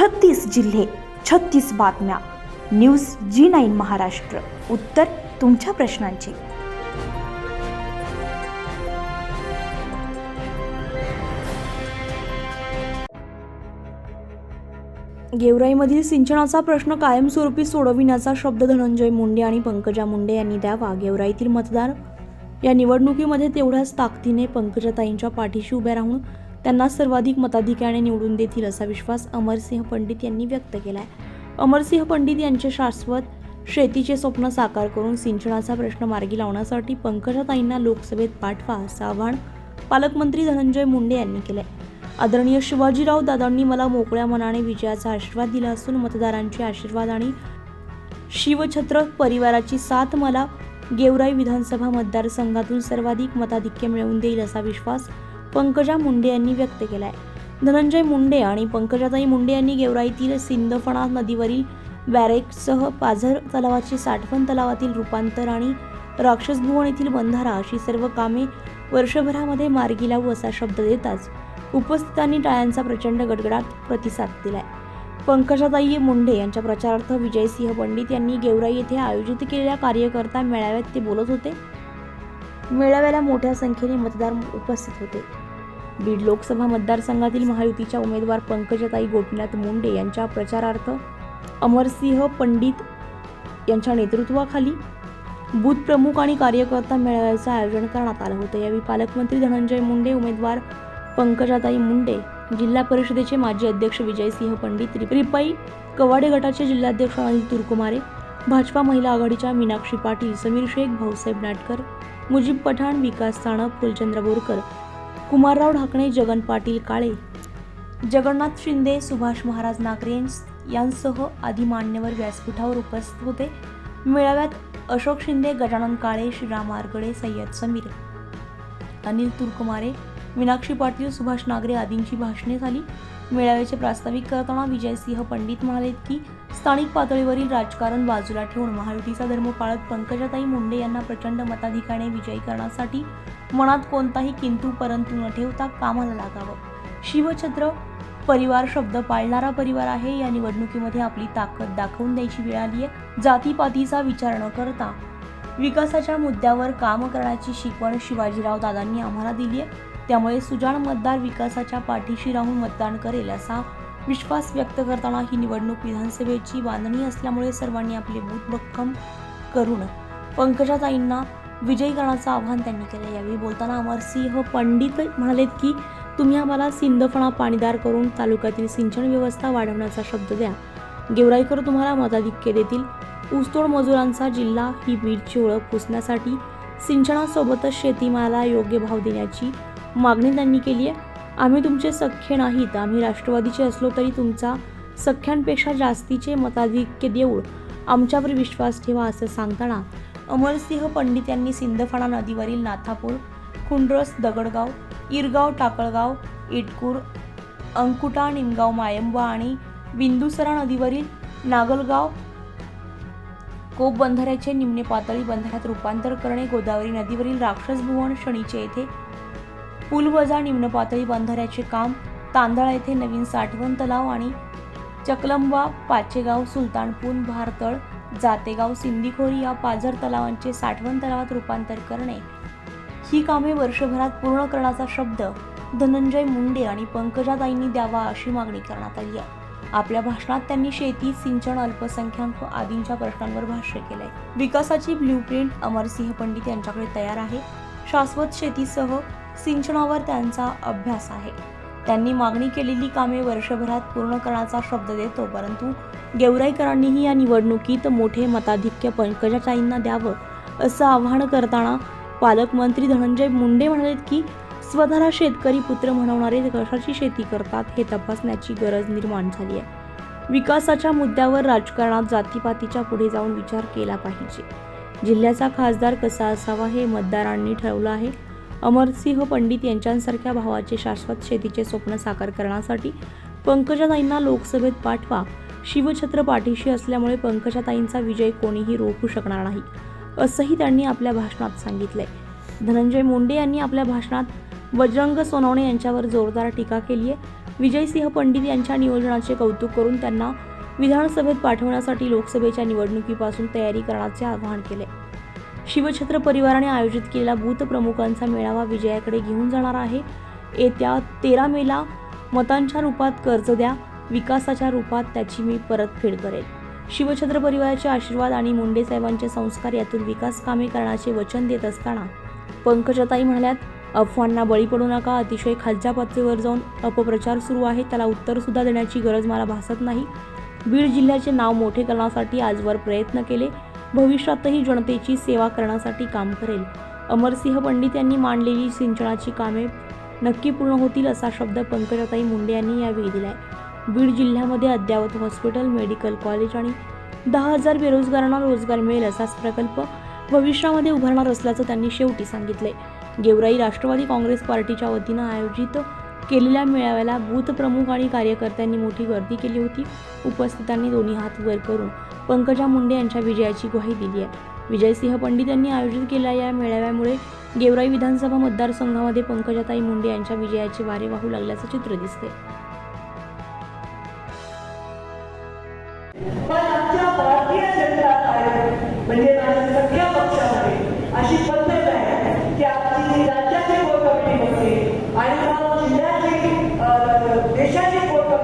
छत्तीस जिल्हे छत्तीस बातम्या. News G nine Maharashtra. उत्तर तुमच्या प्रश्नांची. गेवराईमधील सिंचनाचा प्रश्न कायमस्वरूपी सोडविण्याचा शब्द धनंजय मुंडे आणि पंकजा मुंडे यांनी द्यावा. गेवराईतील मतदार या निवडणुकीमध्ये तेवढ्याच ताकदीने पंकजाताईंच्या पाठीशी उभ्या राहून त्यांना सर्वाधिक मताधिक्याने निवडून देतील असा विश्वास अमरसिंह पंडित यांनी व्यक्त केला आहे अमरसिंह पंडित यांचे शाश्वत शेतीचे स्वप्न साकार करून सिंचनाचा प्रश्न मार्गी लावण्यासाठी पंकजाताईंना लोकसभेत पाठवा असं आव्हान पालकमंत्री धनंजय मुंडे यांनी केलं आहे आदरणीय शिवाजीराव दादांनी मला मोकळ्या मनाने विजयाचा आशीर्वाद दिला असून मतदारांचे आशीर्वाद आणि शिवछत्र परिवाराची साथ मला गेवराई विधानसभा मतदारसंघातून सर्वाधिक मताधिक्य मिळवून देईल असा विश्वास पंकजा मुंडे यांनी व्यक्त केला आहे धनंजय मुंडे आणि पंकजाताई मुंडे यांनी गेवराईतील सिंदफणा नदीवरील बॅरेकसह पाझर तलावाची साठवण तलावातील रूपांतर आणि राक्षसभुवन येथील बंधारा अशी सर्व कामे वर्षभरामध्ये मार्गी लावू असा शब्द देताच उपस्थितांनी टाळ्यांचा प्रचंड गडगडाट प्रतिसाद दिलाय. पंकजाताई मुंडे यांच्या प्रचारार्थ विजयसिंह पंडित यांनी गेवराई येथे आयोजित केलेल्या कार्यकर्ता मेळाव्यात ते बोलत होते. मेळाव्याला मोठ्या संख्येने मतदार उपस्थित होते. बीड लोकसभा मतदारसंघातील महायुतीच्या उमेदवार पंकजाताई गोपीनाथ मुंडे यांच्या प्रचारार्थ अमरसिंह पंडित यांच्या नेतृत्वाखाली बूथ प्रमुख आणि कार्यकर्ता मेळाव्याचं आयोजन करण्यात आलं होतं. यावेळी पालकमंत्री धनंजय मुंडे उमेदवार पंकजाताई मुंडे जिल्हा परिषदेचे माजी अध्यक्ष विजयसिंह पंडित रिपाई कवाडे गटाचे जिल्हाध्यक्ष अनिल तुरकुमारे भाजपा महिला आघाडीच्या मीनाक्षी पाटील समीर शेख भाऊसाहेब नाटकर मुजीब पठाण विकास साणप फुलचंद्र बोरकर कुमारराव ढाकणे जगन पाटील काळे जगन्नाथ शिंदे सुभाष महाराज नागरे यांसह आदी मान्यवर व्यासपीठावर उपस्थित होते. मेळाव्यात अशोक शिंदे गजानन काळे श्रीराम आरगडे सय्यद समीर अनिल तुरकुमारे मीनाक्षी पाटील सुभाष नागरे आदींची भाषणे झाली. मेळाव्याचे प्रास्ताविक करताना विजयसिंह पंडित म्हणाले की स्थानिक पातळीवरील राजकारण बाजूला ठेवून महायुतीचा धर्म पाळत पंकजाताई मुंडे यांना प्रचंड मताधिकाने विजयी करण्यासाठी मनात कोणताही किंतू परंतु न ठेवता कामाला लागावं. शिवछत्र परिवार शब्द पाळणारा परिवार आहे या निवडणुकीमध्ये आपली ताकद दाखवून द्यायची वेळ आली आहे जातीपातीचा विचार न करता विकासाच्या मुद्द्यावर काम करण्याची शिकवण शिवाजीराव दादांनी आम्हाला दिली आहे. त्यामुळे सुजाण मतदार विकासाच्या पाठीशी राहून मतदान करेल असा विश्वास व्यक्त करताना ही निवडणूक विधानसभेची बांधणी असल्यामुळे सर्वांनी आपले बूथ भक्कम करून पंकजाताईंना विजयी करण्याचं आवाहन त्यांनी केलं. यावेळी बोलताना अमरसिंह पंडित म्हणालेत की तुम्ही आम्हाला सिंदफणा पाणीदार करून तालुक्यातील सिंचन व्यवस्था वाढवण्याचा शब्द द्या. गेवराईकर तुम्हाला मताधिक्य देतील. ऊसतोड मजुरांचा जिल्हा ही बीडची ओळख पुसण्यासाठी सिंचनासोबतच शेतीमाला योग्य भाव देण्याची मागणी त्यांनी केली आहे. आम्ही तुमचे सख्खे नाहीत. आम्ही राष्ट्रवादीचे असलो तरी तुमचा सख्यांपेक्षा जास्तीचे मताधिक्य देऊन आमच्यावर विश्वास ठेवा असं सांगताना अमरसिंह पंडित यांनी सिंदफणा नदीवरील नाथापूर खुंड्रस दगडगाव इरगाव टाकळगाव इटकूर अंकुटा निमगाव मायंबा आणि बिंदुसरा नदीवरील नागलगाव कोप बंधाऱ्याचे निम्ने पातळी बंधाऱ्यात रूपांतर करणे गोदावरी नदीवरील राक्षस भुवन शनीचे येथे पुलवजा निम्न पातळी बंधाऱ्याचे काम तांदळा येथे नवीन साठवण तलाव आणि चकलंबा पाचेगाव सुलतानपूर भारतळ जातेगाव सिंदीखोरी या पाझर तलावांचे साठवण तलावात रूपांतर करणे. ही कामे वर्षभरात पूर्ण करण्याचा शब्द धनंजय मुंडे आणि पंकजाताईंनी द्यावा अशी मागणी करण्यात आली आहे. आपल्या भाषणात त्यांनी शेती सिंचन अल्पसंख्याक आदींच्या प्रश्नांवर भाष्य केलंय. विकासाची ब्ल्यूप्रिंट अमरसिंह पंडित यांच्याकडे तयार आहे. शाश्वत शेतीसह सिंचनावर त्यांचा अभ्यास आहे. त्यांनी मागणी केलेली कामे वर्षभरात पूर्ण करण्याचा शब्द देतो परंतु गेवराईकरांनीही या निवडणुकीत मोठे मताधिक्य पंकजाताईंना द्यावं असं आवाहन करताना पालकमंत्री धनंजय मुंडे म्हणाले की स्वतःला शेतकरी पुत्र म्हणवणारे कशाची शेती करतात हे तपासण्याची गरज निर्माण झाली आहे. विकासाच्या मुद्द्यावर राजकारणात जातीपातीच्या पुढे जाऊन विचार केला पाहिजे. जिल्ह्याचा खासदार कसा असावा हे मतदारांनी ठरवलं आहे. अमरसिंह पंडित यांच्यासारख्या भावाचे शाश्वत शेतीचे स्वप्न साकार करण्यासाठी पंकजाताईंना लोकसभेत पाठवा. शिवछत्र पाठीशी असल्यामुळे पंकजाताईंचा विजय कोणीही रोखू शकणार नाही असंही त्यांनी आपल्या भाषणात सांगितलंय. धनंजय मुंडे यांनी आपल्या भाषणात बजरंग सोनवणे यांच्यावर जोरदार टीका केली आहे. विजयसिंह पंडित यांच्या नियोजनाचे कौतुक करून त्यांना विधानसभेत पाठवण्यासाठी लोकसभेच्या निवडणुकीपासून तयारी करण्याचे आवाहन केले. शिवछत्र परिवाराने आयोजित केलेला बूथ प्रमुखांचा मेळावा विजयाकडे घेऊन जाणार आहे. येत्या तेरा मेला मतांच्या रूपात कर्ज द्या विकासाच्या रूपात त्याची मी परतफेड करेन शिवछत्र परिवाराचे आशीर्वाद आणि मुंडे साहेबांचे संस्कार यातून विकास कामे करण्याचे वचन देत असताना पंकजाताई म्हणाल्यात अफवांना बळी पडू नका. अतिशय खालच्या पातळीवर जाऊन अपप्रचार सुरू आहे. त्याला उत्तरसुद्धा देण्याची गरज मला भासत नाही. बीड जिल्ह्याचे नाव मोठे करण्यासाठी आजवर प्रयत्न केले. भविष्यातही जनतेची सेवा करण्यासाठी काम करेल. अमरसिंह पंडित यांनी मांडलेली सिंचनाची कामे नक्की पूर्ण होतील असा शब्द पंकजाताई मुंडे यांनी यावेळी आहे बीड जिल्ह्यामध्ये अद्ययावत हॉस्पिटल मेडिकल कॉलेज आणि दहा हजार बेरोजगारांना रोजगार मिळेल असाच प्रकल्प भविष्यामध्ये उभारणार असल्याचं त्यांनी शेवटी सांगितले गेवराई राष्ट्रवादी काँग्रेस पार्टीच्या वतीनं आयोजित केलेल्या मेळाव्याला बूथ प्रमुख आणि कार्यकर्त्यांनी मोठी गर्दी केली होती. उपस्थितांनी दोन्ही हात वर करून पंकजा मुंडे यांच्या विजयाची ग्वाही दिली आहे. विजयसिंह पंडित यांनी आयोजित केलेल्या या मेळाव्यामुळे गेवराई विधानसभा मतदारसंघामध्ये पंकजाताई मुंडे यांच्या विजयाचे वारे वाहू लागल्याचं चित्र दिसते पण आमच्या भारतीय जनता म्हणजे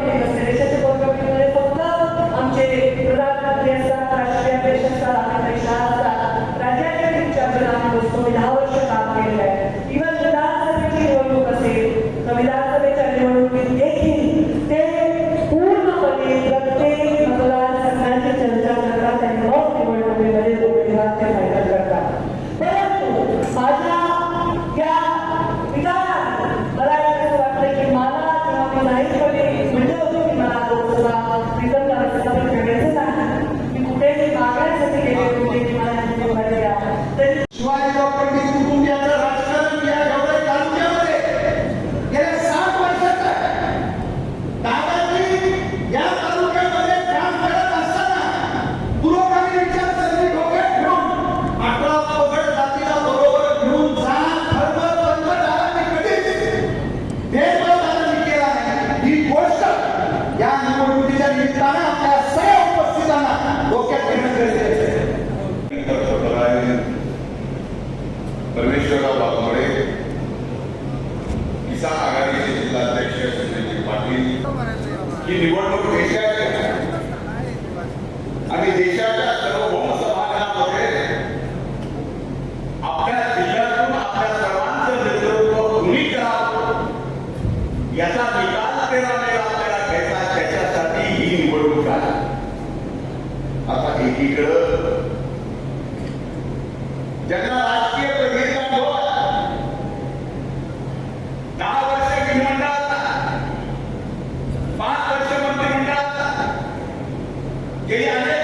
देशाची कोर ಜೊತೆಗೆ ही निवडणूक देशाची आणि देशाच्या सर्वभौम समाजामध्ये आपल्या जिल्ह्यातून आपल्या सर्वांचं नेतृत्व कुणी करावं याचा निकाल तेरा मेला आपल्याला घ्यायचा त्याच्यासाठी ही निवडणूक आहे आता एकीकडं Gayaan na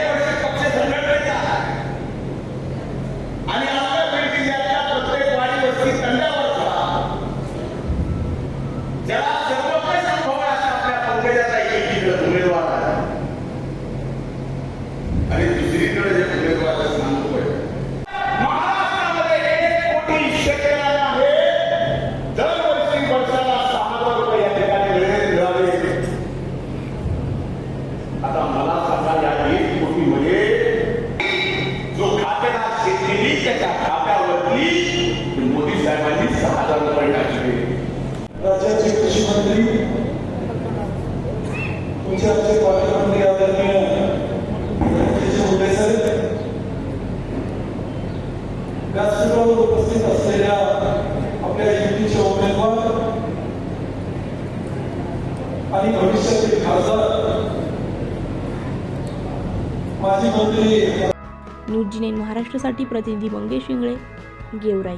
कृषी मंत्री तुमचे आमचे पालकमंत्री आदरणीय धनंजय व्यासपीठावर उपस्थित असलेल्या आपल्या युतीचे उमेदवार आणि भविष्यातील खासदार माजी मंत्री न्यूज जी महाराष्ट्रासाठी प्रतिनिधी मंगेश शिंगळे गेवराई.